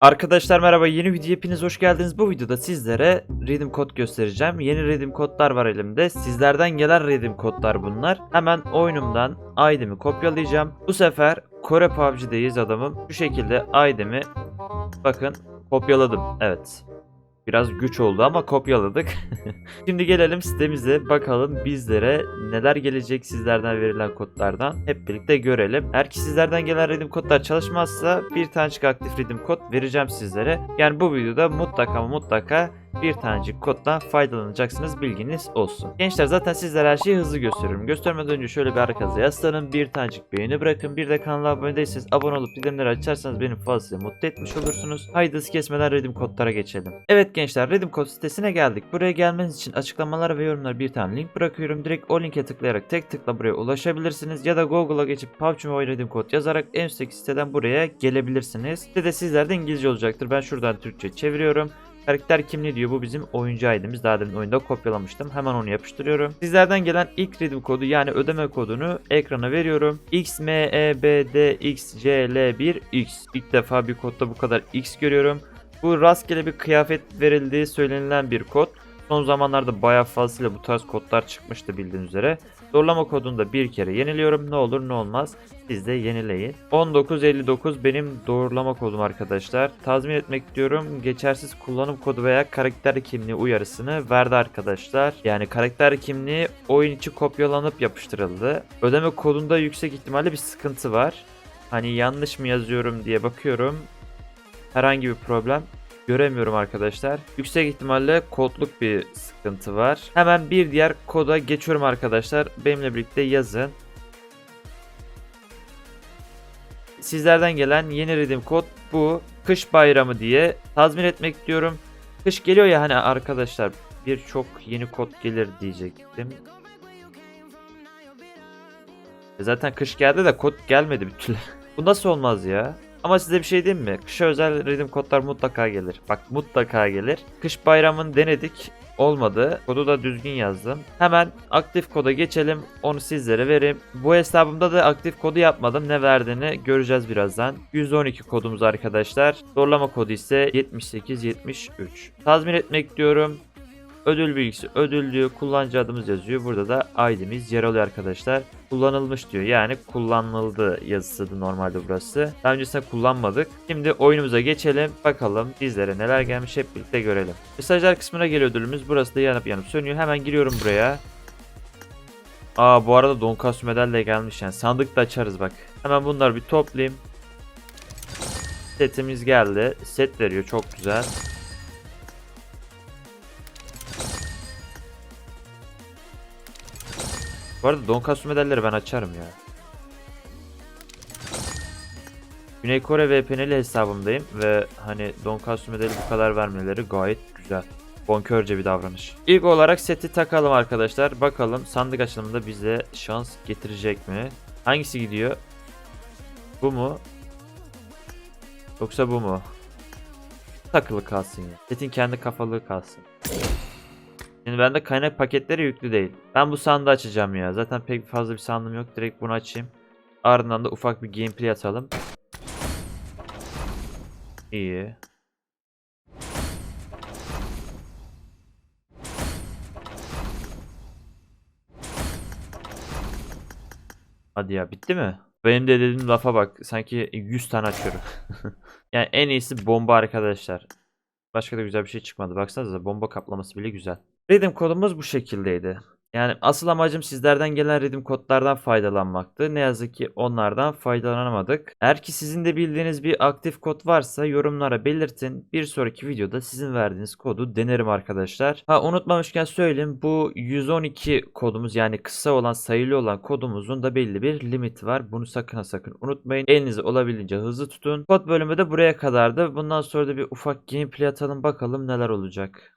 Arkadaşlar merhaba yeni video hepiniz hoş geldiniz. Bu videoda sizlere redeem kod göstereceğim. Yeni redeem kodlar var elimde. Sizlerden gelen redeem kodlar bunlar. Hemen oyunumdan ID'mi kopyalayacağım. Bu sefer Kore PUBG'deyiz adamım. Şu şekilde ID'mi bakın kopyaladım. Evet. Biraz güç oldu ama kopyaladık. Şimdi gelelim sitemize bakalım bizlere neler gelecek sizlerden verilen kodlardan hep birlikte görelim. Eğer ki sizlerden gelen redeem kodlar çalışmazsa bir tanecik aktif redeem kod vereceğim sizlere. Yani bu videoda mutlaka mutlaka bir tanecik koddan faydalanacaksınız bilginiz olsun. Gençler zaten sizlere her şeyi hızlı gösteriyorum. Göstermeden önce şöyle bir arkanıza yaslanın. Bir tanecik beğeni bırakın. Bir de kanala abone değilseniz abone olup bildirimleri açarsanız beni fazla mutlu etmiş olursunuz. Haydi hız kesmeden redeem kodlara geçelim. Evet gençler redeem kod sitesine geldik. Buraya gelmeniz için açıklamalara ve yorumlara bir tane link bırakıyorum. Direkt o linke tıklayarak tek tıkla buraya ulaşabilirsiniz. Ya da Google'a geçip PUBG Mobile redeem kod yazarak en üstteki siteden buraya gelebilirsiniz. Sitede sizlerde İngilizce olacaktır. Ben şuradan Türkçe çeviriyorum. Karakter kimliği diyor. Bu bizim oyuncu ID'miz. Daha demin oyunda kopyalamıştım. Hemen onu yapıştırıyorum. Sizlerden gelen ilk redeem kodu yani ödeme kodunu ekrana veriyorum. E XMEBDXCL1X. İlk defa bir kodda bu kadar X görüyorum. Bu rastgele bir kıyafet verildiği söylenilen bir kod. Son zamanlarda bayağı fazlasıyla bu tarz kodlar çıkmıştı bildiğiniz üzere. Zorlama kodunu da bir kere yeniliyorum. Ne olur ne olmaz siz de yenileyin. 1959 benim doğrulama kodum arkadaşlar. Tazmin etmek diyorum. Geçersiz kullanım kodu veya karakter kimliği uyarısını verdi arkadaşlar. Yani karakter kimliği oyun içi kopyalanıp yapıştırıldı. Ödeme kodunda yüksek ihtimalle bir sıkıntı var. Hani yanlış mı yazıyorum diye bakıyorum. Herhangi bir problem göremiyorum arkadaşlar. Yüksek ihtimalle kodluk bir sıkıntı var. Hemen bir diğer koda geçiyorum arkadaşlar. Benimle birlikte yazın. Sizlerden gelen yeni redeem kod bu. Kış bayramı diye tazmin etmek diyorum. Kış geliyor ya hani arkadaşlar birçok yeni kod gelir diyecektim. E Zaten kış geldi de kod gelmedi bir türlü. Bu nasıl olmaz ya? Ama size bir şey diyeyim mi? Kışa özel redeem kodlar mutlaka gelir. Bak mutlaka gelir. Kış bayramını denedik. Olmadı. Kodu da düzgün yazdım. Hemen aktif koda geçelim. Onu sizlere vereyim. Bu hesabımda da aktif kodu yapmadım. Ne verdiğini göreceğiz birazdan. 112 kodumuz arkadaşlar. Zorlama kodu ise 7873. Tazmin etmek diyorum. Ödül bilgisi ödül diyor. Kullanıcı adımız yazıyor. Burada da ID'miz yer alıyor arkadaşlar. Kullanılmış diyor. Yani kullanıldı yazısıydı normalde burası. Daha öncesinde kullanmadık. Şimdi oyunumuza geçelim. Bakalım bizlere neler gelmiş hep birlikte görelim. Mesajlar kısmına geliyor ödülümüz. Burası da yanıp yanıp sönüyor. Hemen giriyorum buraya. Aa bu arada Donkas medal de gelmiş yani. Sandık da açarız bak. Hemen bunları bir toplayayım. Setimiz geldi. Set veriyor çok güzel. Bu arada Donkasu medalleri ben açarım ya. Güney Kore VPN'li hesabımdayım ve hani Donkasu medali bu kadar vermeleri gayet güzel. Bonkörce bir davranış. İlk olarak seti takalım arkadaşlar. Bakalım sandık açılımında bize şans getirecek mi? Hangisi gidiyor? Bu mu? Yoksa bu mu? Takılı kalsın ya. Setin kendi kafalığı kalsın. Şimdi bende kaynak paketleri yüklü değil. Ben bu sandığı açacağım ya. Zaten pek fazla bir sandığım yok. Direkt bunu açayım. Ardından da ufak bir gameplay atalım. İyi. Hadi ya bitti mi? Benim de dediğim lafa bak. Sanki 100 tane açıyorum. yani en iyisi bomba arkadaşlar. Başka da güzel bir şey çıkmadı. Baksanıza bomba kaplaması bile güzel. Redeem kodumuz bu şekildeydi. Yani asıl amacım sizlerden gelen redeem kodlardan faydalanmaktı. Ne yazık ki onlardan faydalanamadık. Eğer ki sizin de bildiğiniz bir aktif kod varsa yorumlara belirtin. Bir sonraki videoda sizin verdiğiniz kodu denerim arkadaşlar. Ha unutmamışken söyleyeyim bu 112 kodumuz yani kısa olan sayılı olan kodumuzun da belli bir limiti var. Bunu sakın sakın unutmayın. Elinizi olabildiğince hızlı tutun. Kod bölümü de buraya kadardı. Bundan sonra da bir ufak gameplay atalım bakalım neler olacak.